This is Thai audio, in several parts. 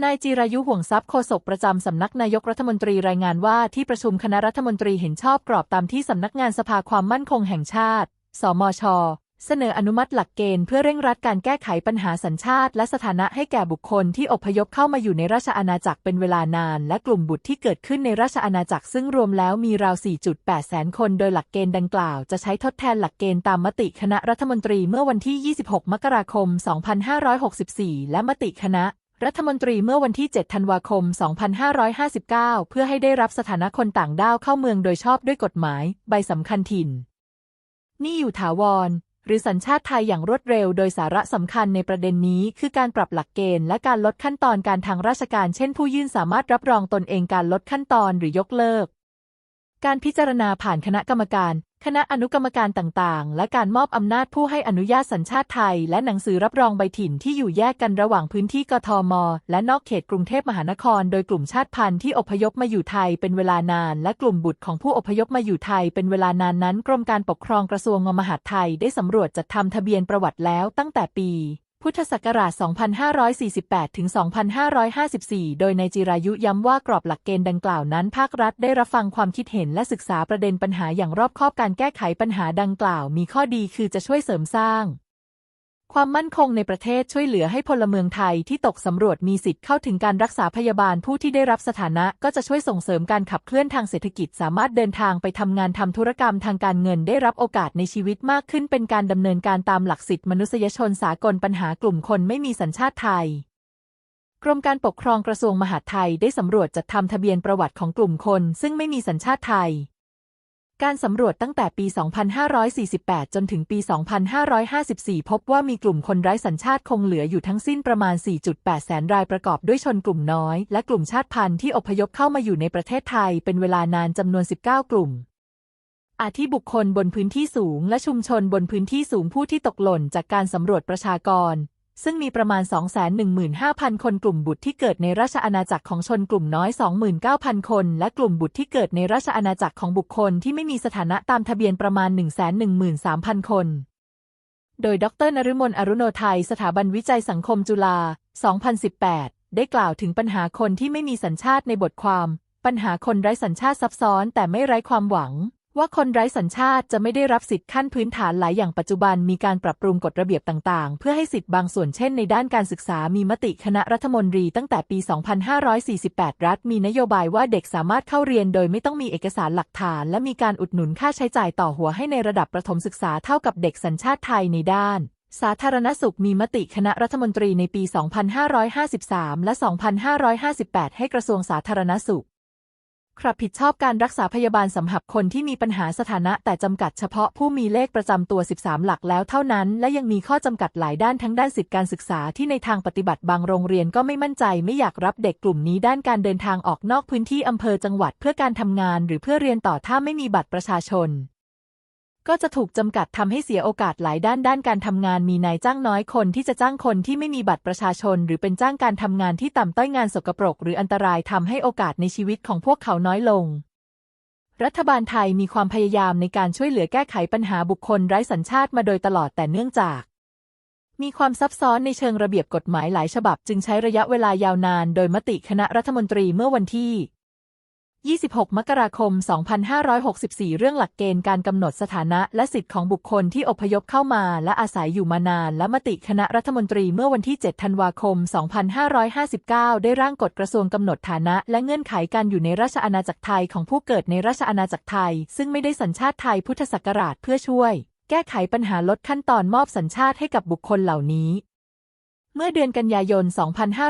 นายจิรายุห่วงทรัพย์โฆษกประจำสำนักนายกรัฐมนตรีรายงานว่าที่ประชุมคณะรัฐมนตรีเห็นชอบกรอบตามที่สำนักงานสภาความมั่นคงแห่งชาติ สมช เสนออนุมัติหลักเกณฑ์เพื่อเร่งรัดการแก้ไขปัญหาสัญชาติ และสถานะให้แก่บุคคลที่อพยพเข้ามาอยู่ในราชอาณาจักรเป็นเวลานาน และกลุ่มบุตรที่เกิดขึ้นในราชอาณาจักรซึ่งรวมแล้วมีราว 4.8 แสนคน โดยหลักเกณฑ์ดังกล่าวจะใช้ทดแทนหลักเกณฑ์ตามมติคณะรัฐมนตรีเมื่อวันที่ 26 มกราคม 2564 และมติคณะ รัฐมนตรีเมื่อวันที่ 7 ธันวาคม 2559 เพื่อให้ได้รับสถานะคนต่างด้าวเข้าเมืองโดยชอบด้วยกฎหมาย ใบสำคัญถิ่น นี่อยู่ถาวร หรือสัญชาติไทยอย่างรวดเร็ว โดยสาระสำคัญในประเด็นนี้ คือการปรับหลักเกณฑ์และการลดขั้นตอนการทางราชการ เช่น ผู้ยื่นสามารถรับรองตนเองการลดขั้นตอนหรือยกเลิก การพิจารณาผ่านคณะกรรมการ คณะอนุกรรมการต่างๆ และการมอบอำนาจผู้ให้อนุญาตสัญชาติไทย และหนังสือรับรองใบถิ่นที่อยู่แยกกันระหว่างพื้นที่กทม และนอกเขตกรุงเทพมหานคร โดยกลุ่มชาติพันธุ์ที่อพยพมาอยู่ไทยเป็นเวลานาน และกลุ่มบุตรของผู้อพยพมาอยู่ไทยเป็นเวลานานนั้น กรมการปกครองกระทรวงมหาดไทยได้สำรวจจัดทำทะเบียนประวัติแล้วตั้งแต่ปี พุทธศักราช 2548 ถึง 2554 โดยในายจิรายุย้ำว่ากรอบหลักเกณฑ์ดังกล่าวนั้น ภาครัฐได้รับฟังความคิดเห็นและศึกษาประเด็นปัญหาอย่างรอบคอบการแก้ไขปัญหาดังกล่าว มีข้อดีคือจะช่วยเสริมสร้าง ความมั่นคงในประเทศช่วยเหลือให้พลเมืองไทยที่ตกสำรวจมีสิทธิ์เข้าถึงการรักษาพยาบาลผู้ที่ได้รับสถานะก็จะช่วยส่งเสริมการขับเคลื่อนทางเศรษฐกิจสามารถเดินทางไปทำงานทำธุรกรรมทางการเงินได้รับโอกาสในชีวิตมากขึ้นเป็นการดำเนินการตามหลักสิทธิมนุษยชนสากลปัญหากลุ่มคนไม่มีสัญชาติไทยกรมการปกครองกระทรวงมหาดไทยได้สำรวจจัดทำทะเบียนประวัติของกลุ่มคน ซึ่งไม่มีสัญชาติไทย การสำรวจตั้งแต่ปี 2548 จนถึงปี 2554 พบว่ามีกลุ่มคนไร้สัญชาติคงเหลืออยู่ทั้งสิ้นประมาณ 4.8 แสนรายประกอบด้วยชนกลุ่มน้อย และกลุ่มชาติพันธุ์ที่อพยพเข้ามาอยู่ในประเทศไทยเป็นเวลานานจำนวน 19 กลุ่ม อาทิบุคคลบนพื้นที่สูงและชุมชนบนพื้นที่สูงผู้ที่ตกหล่นจากการสำรวจประชากร ซึ่งมีประมาณ 215,000 คนกลุ่มบุตรที่เกิดในราชอาณาจักรของชนกลุ่มน้อย 29,000 คน และกลุ่มบุตรที่เกิดในราชอาณาจักรของบุคคลที่ไม่มีสถานะตามทะเบียนประมาณ 113,000 คน โดย ดรนฤมลอรุโนไทย สถาบันวิจัยสังคมจุฬา 2018 ได้กล่าวถึงปัญหาคนที่ไม่มีสัญชาติในบทความ ปัญหาคนไร้สัญชาติซับซ้อนแต่ไม่ไร้ความหวัง ว่าคนไร้สัญชาติจะไม่ได้รับสิทธิขั้นพื้นฐานหลายอย่างปัจจุบันมีการปรับปรุงกฎระเบียบต่าง ๆ เพื่อให้สิทธิบางส่วนเช่นในด้านการศึกษามีมติคณะรัฐมนตรีตั้งแต่ปี 2548 รัฐมีนโยบายว่าเด็กสามารถเข้าเรียนโดยไม่ต้องมีเอกสารหลักฐาน และมีการอุดหนุนค่าใช้จ่ายต่อหัวให้ในระดับประถมศึกษาเท่ากับเด็กสัญชาติไทยในด้านสาธารณสุขมีมติคณะรัฐมนตรีในปี 2553 และ 2558 ให้กระทรวงสาธารณสุข ครับผิดชอบการรักษาพยาบาลสำหรับคนที่มีปัญหาสถานะแต่จำกัดเฉพาะผู้มีเลขประจำตัว 13 หลักแล้วเท่านั้น และยังมีข้อจำกัดหลายด้านทั้งด้านสิทธิการศึกษาที่ในทางปฏิบัติบางโรงเรียนก็ไม่มั่นใจไม่อยากรับเด็กกลุ่มนี้ด้านการเดินทางออกนอกพื้นที่อำเภอจังหวัดเพื่อการทำงาน หรือเพื่อเรียนต่อถ้าไม่มีบัตรประชาชน ก็จะถูกจำกัดทำให้เสียโอกาสหลายด้านด้านการทำงานมีนายจ้างน้อยคนที่จะจ้างคนที่ไม่มีบัตรประชาชน หรือเป็นจ้างการทำงานที่ต่ำต้อยงานสกปรก หรืออันตรายทำให้โอกาสในชีวิตของพวกเขาน้อยลง รัฐบาลไทยมีความพยายามในการช่วยเหลือแก้ไขปัญหาบุคคลไร้สัญชาติมาโดยตลอดแต่เนื่องจาก มีความซับซ้อนในเชิงระเบียบกฎหมายหลายฉบับ จึงใช้ระยะเวลายาวนาน โดยมติคณะรัฐมนตรีเมื่อวันที่ 26 มกราคม 2564 เรื่องหลักเกณฑ์การกำหนดสถานะและสิทธิของบุคคลที่อพยพเข้ามาและอาศัยอยู่มานาน และมติคณะรัฐมนตรีเมื่อวันที่ 7 ธันวาคม 2559 ได้ร่างกฎกระทรวงกำหนดฐานะและเงื่อนไขการอยู่ในราชอาณาจักรไทยของผู้เกิดในราชอาณาจักรไทย ซึ่งไม่ได้สัญชาติไทยพุทธศักราชเพื่อช่วย แก้ไขปัญหาลดขั้นตอนมอบสัญชาติให้กับบุคคลเหล่านี้ เมื่อเดือนกันยายน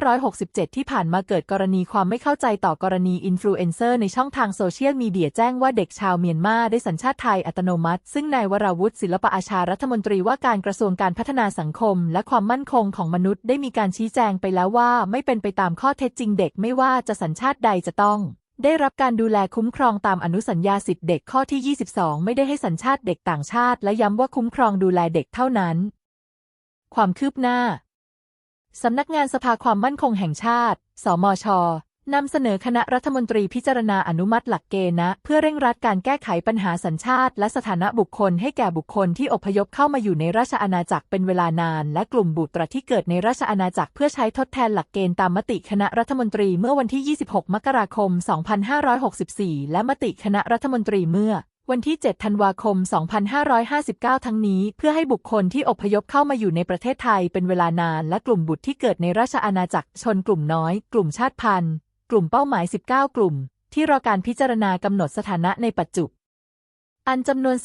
2567 ที่ผ่านมาเกิดกรณีความไม่เข้าใจต่อกรณีอินฟลูเอนเซอร์ในช่องทางโซเชียลมีเดียแจ้งว่าเด็กชาวเมียนมาได้สัญชาติไทยอัตโนมัติ ซึ่งนายวราวุฒิศิลปอาชารัฐมนตรีว่าการกระทรวงการพัฒนาสังคม และความมั่นคงของมนุษย์ได้มีการชี้แจงไปแล้วว่าไม่เป็นไปตามข้อเท็จจริงเด็กไม่ว่าจะสัญชาติใดจะต้องได้รับการดูแลคุ้มครองตามอนุสัญญาสิทธิเด็กข้อที่ 22 ไม่ได้ให้สัญชาติเด็กต่างชาติ และย้ำว่าคุ้มครองดูแลเด็กเท่านั้น ความคืบหน้า สำนักงานสภาความมั่นคงแห่งชาติ สมช นำเสนอคณะรัฐมนตรีพิจารณาอนุมัติหลักเกณฑ์นะ เพื่อเร่งรัดการแก้ไขปัญหาสัญชาติ และสถานะบุคคลให้แก่บุคคลที่อพยพเข้ามาอยู่ในราชอาณาจักรเป็นเวลานาน และกลุ่มบุตรที่เกิดในราชอาณาจักรเพื่อใช้ทดแทนหลักเกณฑ์ตามมติคณะรัฐมนตรีเมื่อวันที่ 26 มกราคม 2564 และมติคณะรัฐมนตรีเมื่อ วันที่ 7 ธันวาคม 2559 ทั้งนี้เพื่อให้บุคคลที่อพยพเข้ามาอยู่ในประเทศไทยเป็นเวลานาน และกลุ่มบุตรที่เกิดในราชอาณาจักรชนกลุ่มน้อย กลุ่มชาติพันธุ์ กลุ่มเป้าหมาย 19 กลุ่ม ที่รอการพิจารณากำหนดสถานะในปัจจุบันอันจำนวน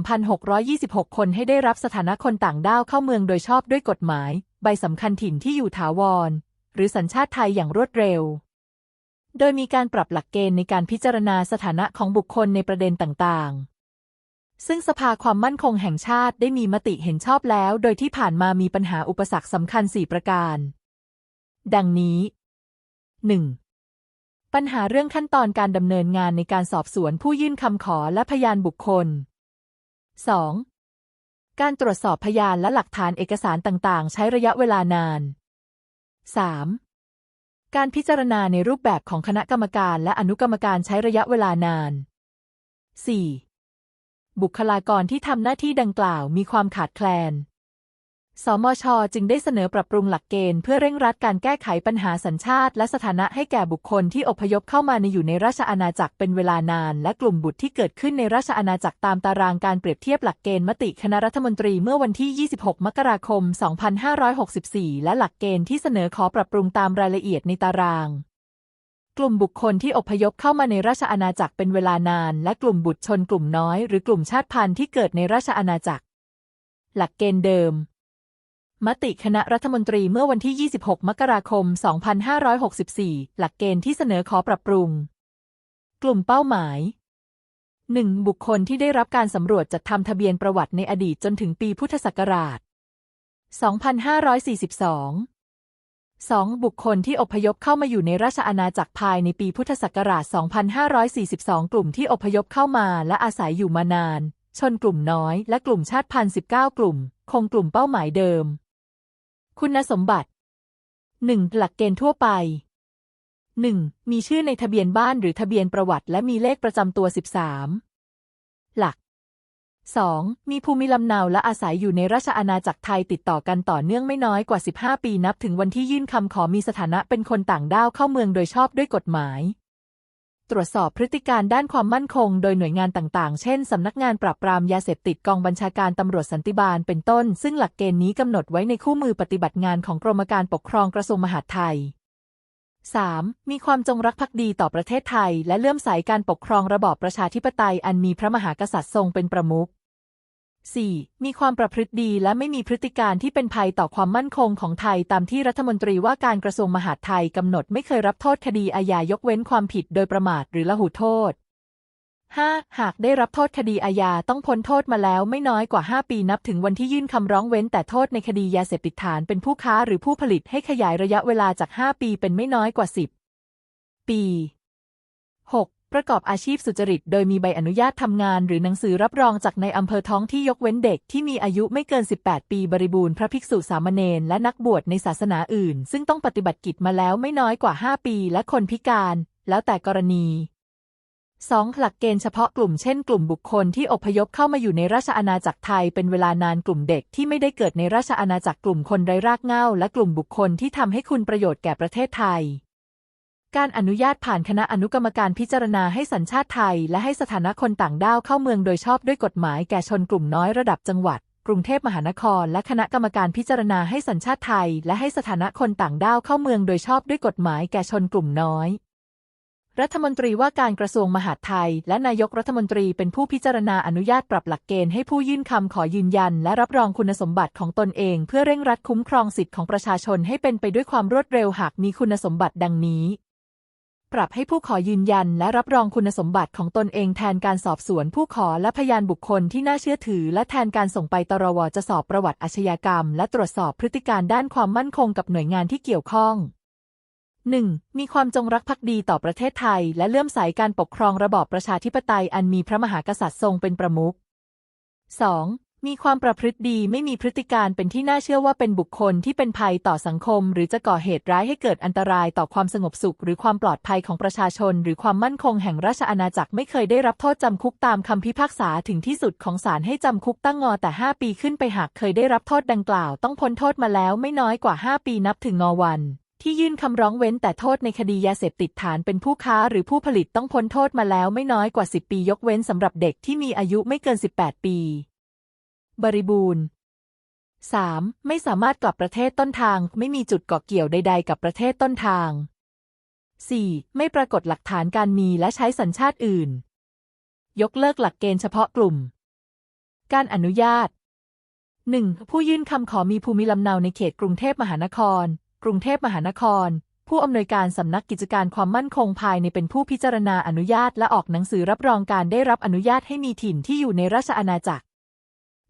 483,626 คนให้ได้รับสถานะคนต่างด้าวเข้าเมืองโดยชอบด้วยกฎหมาย ใบสำคัญถิ่นที่อยู่ถาวร หรือสัญชาติไทยอย่างรวดเร็ว โดยมีการปรับหลักเกณฑ์ในการพิจารณาสถานะของบุคคลในประเด็นต่างๆ ซึ่งสภาความมั่นคงแห่งชาติได้มีมติเห็นชอบแล้ว โดยที่ผ่านมามีปัญหาอุปสรรคสำคัญ 4 ประการ ดังนี้ 1. ปัญหาเรื่องขั้นตอนการดำเนินงานในการสอบสวนผู้ยื่นคำขอและพยานบุคคล 2. การตรวจสอบพยานและหลักฐานเอกสารต่างๆ ใช้ระยะเวลานาน 3. การพิจารณาในรูปแบบของคณะกรรมการและอนุกรรมการใช้ระยะเวลานาน 4. บุคลากรที่ทำหน้าที่ดังกล่าวมีความขาดแคลน สมช จึงได้เสนอปรับปรุงหลักเกณฑ์เพื่อเร่งรัดการแก้ไขปัญหาสัญชาติ และสถานะให้แก่บุคคลที่อพยพเข้ามาในอยู่ในราชอาณาจักรเป็นเวลานาน และกลุ่มบุตรที่เกิดขึ้นในราชอาณาจักรตามตารางการเปรียบเทียบหลักเกณฑ์มติคณะรัฐมนตรีเมื่อวันที่ 26 มกราคม 2564 และหลักเกณฑ์ที่เสนอขอปรับปรุงตามรายละเอียดในตารางกลุ่มบุคคลที่อพยพเข้ามาในราชอาณาจักรเป็นเวลานาน และกลุ่มบุตรชนกลุ่มน้อย หรือกลุ่มชาติพันธุ์ที่เกิดในราชอาณาจักร หลักเกณฑ์เดิม มติคณะรัฐมนตรีเมื่อวันที่ 26 มกราคม 2564 หลักเกณฑ์ที่เสนอขอปรับปรุง กลุ่มเป้าหมาย 1. บุคคลที่ได้รับการสำรวจจัดทำทะเบียนประวัติในอดีตจนถึงปีพุทธศักราช 2542 2. บุคคลที่อพยพเข้ามาอยู่ในราชอาณาจักรภายในปีพุทธศักราช 2542 กลุ่มที่อพยพเข้ามาและอาศัยอยู่มานาน ชนกลุ่มน้อยและกลุ่มชาติพันธุ์ 19 กลุ่ม คงกลุ่มเป้าหมายเดิม คุณสมบัติ 1. หลักเกณฑ์ทั่วไป 1. มีชื่อในทะเบียนบ้านหรือทะเบียนประวัติ และมีเลขประจำตัว 13 หลัก 2. มีภูมิลำเนาและอาศัยอยู่ในราชอาณาจักรไทยติดต่อกันต่อเนื่องไม่น้อยกว่า 15 ปีนับถึงวันที่ยื่นคำขอมีสถานะเป็นคนต่างด้าวเข้าเมืองโดยชอบด้วยกฎหมาย ตรวจสอบพฤติการด้านความมั่นคง โดยหน่วยงานต่างๆ เช่น สำนักงานปราบปรามยาเสพติดกองบัญชาการตำรวจสันติบาลเป็นต้น ซึ่งหลักเกณฑ์นี้กำหนดไว้ในคู่มือปฏิบัติงานของกรมการปกครองกระทรวงมหาดไทย 3. มีความจงรักภักดีต่อประเทศไทย และเลื่อมใสการปกครองระบอบประชาธิปไตยอันมีพระมหากษัตริย์ทรงเป็นประมุข 4. มีความประพฤติดีและไม่มีพฤติการที่เป็นภัยต่อความมั่นคงของไทยตามที่รัฐมนตรีว่าการกระทรวงมหาดไทยกำหนดไม่เคยรับโทษคดีอาญายกเว้นความผิดโดยประมาทหรือละหูโทษ 5. หากได้รับโทษคดีอาญาต้องพ้นโทษมาแล้วไม่น้อยกว่า 5 ปีนับถึงวันที่ยื่นคำร้องเว้นแต่โทษในคดียาเสพติดฐานเป็นผู้ค้าหรือผู้ผลิตให้ขยายระยะเวลาจาก 5 ปีเป็นไม่น้อยกว่า 10 ปี 6. ประกอบอาชีพสุจริต โดยมีใบอนุญาตทำงาน หรือหนังสือรับรองจากในอำเภอท้องที่ยกเว้นเด็กที่มีอายุไม่เกิน 18 ปีบริบูรณ์พระภิกษุสามเณรและนักบวชในศาสนาอื่น ซึ่งต้องปฏิบัติกิจมาแล้วไม่น้อยกว่า 5 ปี และคนพิการ แล้วแต่กรณี 2. หลักเกณฑ์เฉพาะกลุ่มเช่นกลุ่มบุคคลที่อพยพเข้ามาอยู่ในราชอาณาจักรไทยเป็นเวลานานกลุ่มเด็กที่ไม่ได้เกิดในราชอาณาจักรกลุ่มคนไร้รากเหง้า และกลุ่มบุคคลที่ทำให้คุณประโยชน์แก่ประเทศไทย การอนุญาตผ่านคณะอนุกรรมการพิจารณาให้สัญชาติไทย และให้สถานะคนต่างด้าวเข้าเมืองโดยชอบด้วยกฎหมายแก่ชนกลุ่มน้อยระดับจังหวัด กรุงเทพมหานคร และคณะกรรมการพิจารณาให้สัญชาติไทย และให้สถานะคนต่างด้าวเข้าเมืองโดยชอบด้วยกฎหมายแก่ชนกลุ่มน้อย รัฐมนตรีว่าการกระทรวงมหาดไทย และนายกรัฐมนตรีเป็นผู้พิจารณาอนุญาตปรับหลักเกณฑ์ให้ผู้ยื่นคำขอยืนยัน และรับรองคุณสมบัติของตนเอง เพื่อเร่งรัดคุ้มครองสิทธิของประชาชนให้เป็นไปด้วยความรวดเร็วหากมีคุณสมบัติดังนี้ ปรับให้ผู้ขอยืนยันและรับรองคุณสมบัติของตนเองแทนการสอบสวนผู้ขอและพยานบุคคลที่น่าเชื่อถือ และแทนการส่งไปตรวจะสอบประวัติอาชญากรรม และตรวจสอบพฤติการด้านความมั่นคงกับหน่วยงานที่เกี่ยวข้อง 1. มีความจงรักภักดีต่อประเทศไทย และเลื่อมใสการปกครองระบอบประชาธิปไตยอันมีพระมหากษัตริย์ทรงเป็นประมุข 2. มีความประพฤติดีไม่มีพฤติการเป็นที่น่าเชื่อว่าเป็นบุคคลที่เป็นภัยต่อสังคม หรือจะก่อเหตุร้ายให้เกิดอันตรายต่อความสงบสุข หรือความปลอดภัยของประชาชน หรือความมั่นคงแห่งราชอาณาจักรไม่เคยได้รับโทษจำคุกตามคำพิพากษาถึงที่สุดของศาลให้จำคุกตั้งงอแต่ 5 ปีขึ้นไปหากเคยได้รับโทษดังกล่าว ต้องพ้นโทษมาแล้วไม่น้อยกว่า 5 ปีนับถึงงอวันที่ยื่นคำร้องเว้นแต่โทษในคดียาเสพติดฐานเป็นผู้ค้าหรือผู้ผลิตต้องพ้นโทษมาแล้วไม่น้อยกว่า 10 ปียกเว้นสำหรับเด็กที่มีอายุไม่เกิน 18 ปี บริบูรณ์ 3. ไม่สามารถกลับประเทศต้นทาง ไม่มีจุดเกาะเกี่ยวใด ๆ กับประเทศต้นทาง 4. ไม่ปรากฏหลักฐานการมีและใช้สัญชาติอื่น ยกเลิกหลักเกณฑ์เฉพาะกลุ่ม การอนุญาต 1. ผู้ยื่นคำขอมีภูมิลำเนาในเขตกรุงเทพมหานคร กรุงเทพมหานคร ผู้อำนวยการสำนักกิจการความมั่นคงภายในเป็นผู้พิจารณาอนุญาตและออกหนังสือรับรองการได้รับอนุญาตให้มีถิ่นที่อยู่ในราชอาณาจักร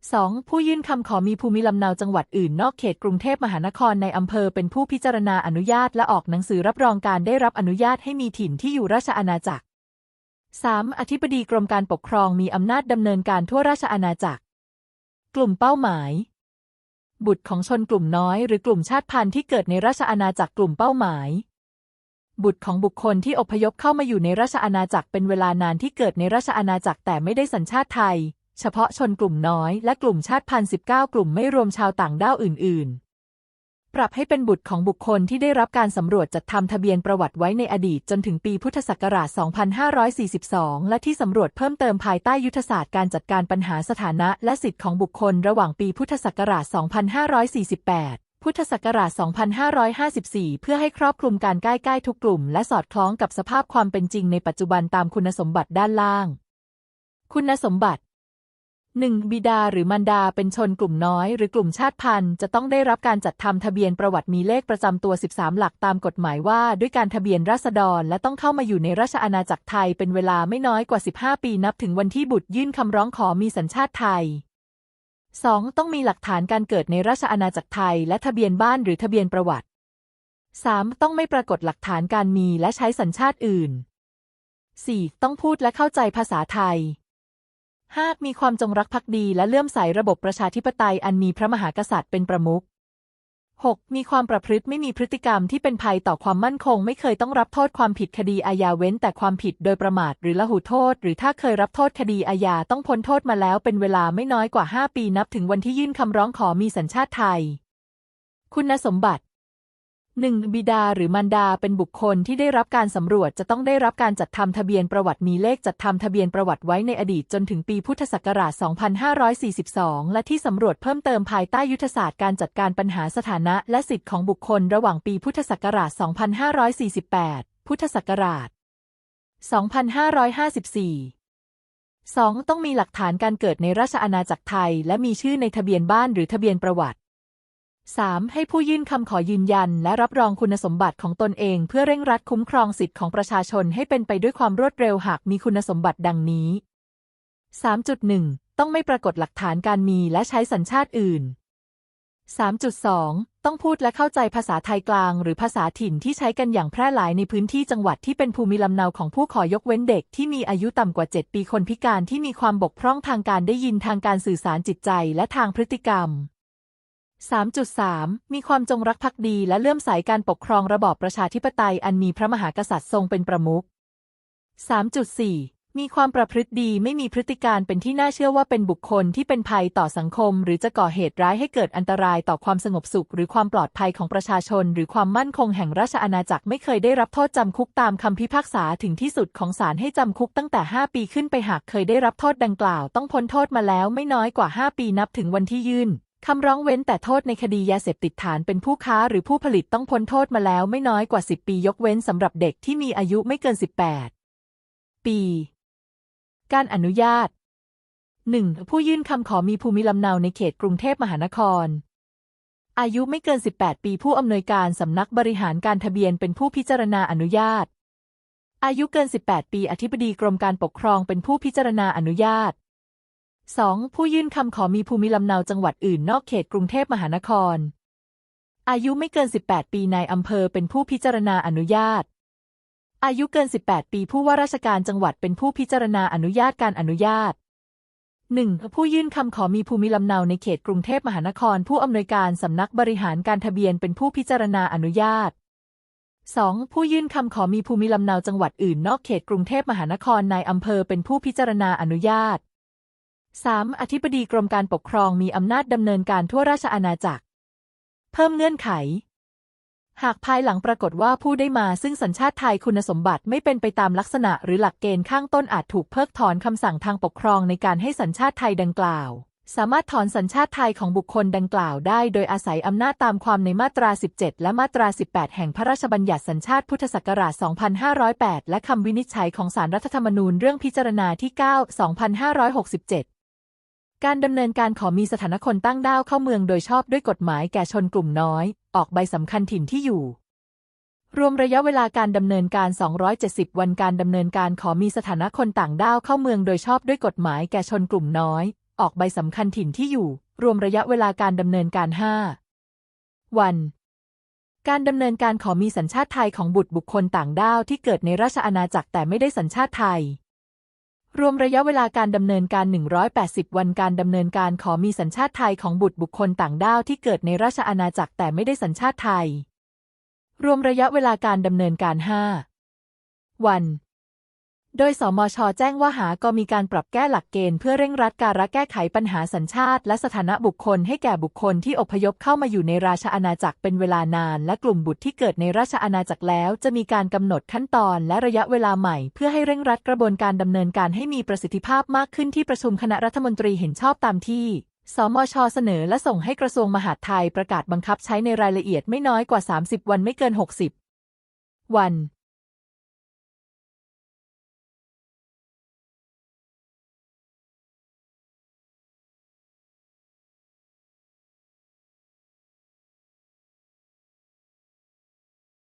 2. ผู้ยื่นคำขอมีภูมิลำเนาจังหวัดอื่นนอกเขตกรุงเทพมหานครในอำเภอเป็นผู้พิจารณาอนุญาตและออกหนังสือรับรองการได้รับอนุญาตให้มีถิ่นที่อยู่ราชอาณาจักร 3. อธิบดีกรมการปกครองมีอำนาจดำเนินการทั่วราชอาณาจักร กลุ่มเป้าหมาย บุตรของชนกลุ่มน้อยหรือกลุ่มชาติพันธุ์ที่เกิดในราชอาณาจักรกลุ่มเป้าหมาย บุตรของบุคคลที่อพยพเข้ามาอยู่ในราชอาณาจักรเป็นเวลานานที่เกิดในราชอาณาจักรแต่ไม่ได้สัญชาติไทย เฉพาะชนกลุ่มน้อยและกลุ่มชาติพันธุ์ 19 กลุ่มไม่รวมชาวต่างด้าวอื่น ๆปรับให้เป็นบุตรของบุคคลที่ได้รับการสำรวจจัดทำทะเบียนประวัติไว้ในอดีตจนถึงปีพุทธศักราช 2542 และที่สำรวจเพิ่มเติมภายใต้ยุทธศาสตร์การจัดการปัญหาสถานะและสิทธิของบุคคลระหว่างปีพุทธศักราช 2548 พุทธศักราช 2554 เพื่อให้ครอบคลุมการใกล้ๆทุกกลุ่ม และสอดคล้องกับสภาพความเป็นจริงในปัจจุบันตามคุณสมบัติด้านล่าง คุณสมบัติ 1. บิดาหรือมารดาเป็นชนกลุ่มน้อยหรือกลุ่มชาติพันธุ์ จะต้องได้รับการจัดทำทะเบียนประวัติมีเลขประจำตัว 13 หลักตามกฎหมายว่าด้วยการทะเบียนราษฎรและต้องเข้ามาอยู่ในราชอาณาจักรไทยเป็นเวลาไม่น้อยกว่า 15 ปีนับถึงวันที่บุตรยื่นคำร้องขอมีสัญชาติไทย 2. ต้องมีหลักฐานการเกิดในราชอาณาจักรไทย และทะเบียนบ้านหรือทะเบียนประวัติ 3. ต้องไม่ปรากฏหลักฐานการมีและใช้สัญชาติอื่น 4. ต้องพูดและเข้าใจภาษาไทย 5. มีความจงรักภักดีและเลื่อมใสระบบประชาธิปไตยอันมีพระมหากษัตริย์เป็นประมุข 6. มีความประพฤติไม่มีพฤติกรรมที่เป็นภัยต่อความมั่นคง ไม่เคยต้องรับโทษความผิดคดีอาญาเว้น แต่ความผิดโดยประมาทหรือละหุโทษ หรือถ้าเคยรับโทษคดีอาญาต้องพ้นโทษมาแล้วเป็นเวลาไม่น้อยกว่า 5 ปีนับถึงวันที่ยื่นคำร้องขอมีสัญชาติไทย คุณสมบัติ 1. บิดาหรือมารดาเป็นบุคคลที่ได้รับการสำรวจจะต้องได้รับการจัดทำทะเบียนประวัติมีเลขจัดทำทะเบียนประวัติไว้ในอดีตจนถึงปีพุทธศักราช 2542 และที่สำรวจเพิ่มเติมภายใต้ยุทธศาสตร์การจัดการปัญหาสถานะและสิทธิของบุคคลระหว่างปีพุทธศักราช 2548 พุทธศักราช 2554 2. ต้องมีหลักฐานการเกิดในราชอาณาจักรไทย และมีชื่อในทะเบียนบ้านหรือทะเบียนประวัติ 3. ให้ผู้ยื่นคำขอยืนยัน และรับรองคุณสมบัติของตนเอง เพื่อเร่งรัดคุ้มครองสิทธิของประชาชนให้เป็นไปด้วยความรวดเร็วหากมีคุณสมบัติดังนี้ 3.1 ต้องไม่ปรากฏหลักฐานการมีและใช้สัญชาติอื่น 3.2 ต้องพูดและเข้าใจภาษาไทยกลาง หรือภาษาถิ่นที่ใช้กันอย่างแพร่หลายในพื้นที่จังหวัดที่เป็นภูมิลำเนาของผู้ขอยกเว้นเด็กที่มีอายุต่ำกว่า 7 ปีคนพิการที่มีความบกพร่องทางการได้ยินทางการสื่อสารจิตใจและทางพฤติกรรม 3.3 มีความจงรักภักดีและเลื่อมใสการปกครองระบอบประชาธิปไตยอันมีพระมหากษัตริย์ทรงเป็นประมุข 3.4 มีความประพฤติดีไม่มีพฤติการเป็นที่น่าเชื่อว่าเป็นบุคคลที่เป็นภัยต่อสังคม หรือจะก่อเหตุร้ายให้เกิดอันตรายต่อความสงบสุข หรือความปลอดภัยของประชาชน หรือความมั่นคงแห่งราชอาณาจักรไม่เคยได้รับโทษจำคุกตามคำพิพากษาถึงที่สุดของศาลให้จำคุกตั้งแต่ 5 ปีขึ้นไปหากเคยได้รับโทษดังกล่าว ต้องพ้นโทษมาแล้วไม่น้อยกว่า 5 ปีนับถึงวันที่ยื่น คำร้องเว้นแต่โทษในคดียาเสพติดฐานเป็นผู้ค้าหรือผู้ผลิตต้องพ้นโทษมาแล้วไม่น้อยกว่า 10 ปียกเว้นสำหรับเด็กที่มีอายุไม่เกิน 18 ปี การอนุญาต 1. ผู้ยื่นคำขอมีภูมิลำเนาในเขตกรุงเทพมหานคร อายุไม่เกิน 18 ปีผู้อำนวยการสำนักบริหารการทะเบียนเป็นผู้พิจารณาอนุญาต อายุเกิน 18 ปีอธิบดีกรมการปกครองเป็นผู้พิจารณาอนุญาต 2. ผู้ยื่นคำขอมีภูมิลำเนาจังหวัดอื่นนอกเขตกรุงเทพมหานคร อายุไม่เกิน 18 ปีในอำเภอเป็นผู้พิจารณาอนุญาต อายุเกิน 18 ปีผู้ว่าราชการจังหวัดเป็นผู้พิจารณาอนุญาตการอนุญาต 1. ผู้ยื่นคำขอมีภูมิลำเนาในเขตกรุงเทพมหานคร ผู้อำนวยการสำนักบริหารการทะเบียนเป็นผู้พิจารณาอนุญาต 2. ผู้ยื่นคำขอมีภูมิลำเนาจังหวัดอื่นนอกเขตกรุงเทพมหานครนายอำเภอเป็นผู้พิจารณาอนุญาต 3. อธิบดีกรมการปกครองมีอำนาจดำเนินการทั่วราชอาณาจักร เพิ่มเงื่อนไข หากภายหลังปรากฏว่าผู้ได้มาซึ่งสัญชาติไทยคุณสมบัติไม่เป็นไปตามลักษณะหรือหลักเกณฑ์ข้างต้นอาจถูกเพิกถอนคำสั่งทางปกครองในการให้สัญชาติไทยดังกล่าว สามารถถอนสัญชาติไทยของบุคคลดังกล่าวได้โดยอาศัยอำนาจตามความในมาตรา 17 และมาตรา 18 แห่งพระราชบัญญัติสัญชาติพุทธศักราช 2508 และคำวินิจฉัยของศาลรัฐธรรมนูญเรื่องพิจารณาที่ 9 2567 การดำเนินการขอมีสถานคนตั้งด้าวเข้าเมืองโดยชอบด้วยกฎหมายแก่ชนกลุ่มน้อย ออกใบสำคัญถิ่นที่อยู่ รวมระยะเวลาการดำเนินการ 270 วันการดำเนินการขอมีสถานะคนต่างด้าวเข้าเมืองโดยชอบด้วยกฎหมายแก่ชนกลุ่มน้อย ออกใบสำคัญถิ่นที่อยู่ รวมระยะเวลาการดำเนินการ 5 วัน การดำเนินการขอมีสัญชาติไทยของบุตรบุคคลต่างด้าวที่เกิดในราชอาณาจักรแต่ไม่ได้สัญชาติไทย รวมระยะเวลาการดำเนินการ 180 วันการดำเนินการขอมีสัญชาติไทยของบุตรบุคคลต่างด้าวที่เกิดในราชอาณาจักรแต่ไม่ได้สัญชาติไทย รวมระยะเวลาการดำเนินการ 5 วัน โดยสมช แจ้งว่าหาก็มีการปรับแก้หลักเกณฑ์เพื่อเร่งรัดการแก้ไขปัญหาสัญชาติ และสถานะบุคคลให้แก่บุคคลที่อพยพเข้ามาอยู่ในราชอาณาจักรเป็นเวลานาน และกลุ่มบุตรที่เกิดในราชอาณาจักรแล้ว จะมีการกำหนดขั้นตอนและระยะเวลาใหม่ เพื่อให้เร่งรัดกระบวนการดำเนินการให้มีประสิทธิภาพมากขึ้นที่ประชุมคณะรัฐมนตรีเห็นชอบตามที่สมช เสนอและส่งให้กระทรวงมหาดไทยประกาศบังคับใช้ในรายละเอียดไม่น้อยกว่า 30 วันไม่เกิน 60 วัน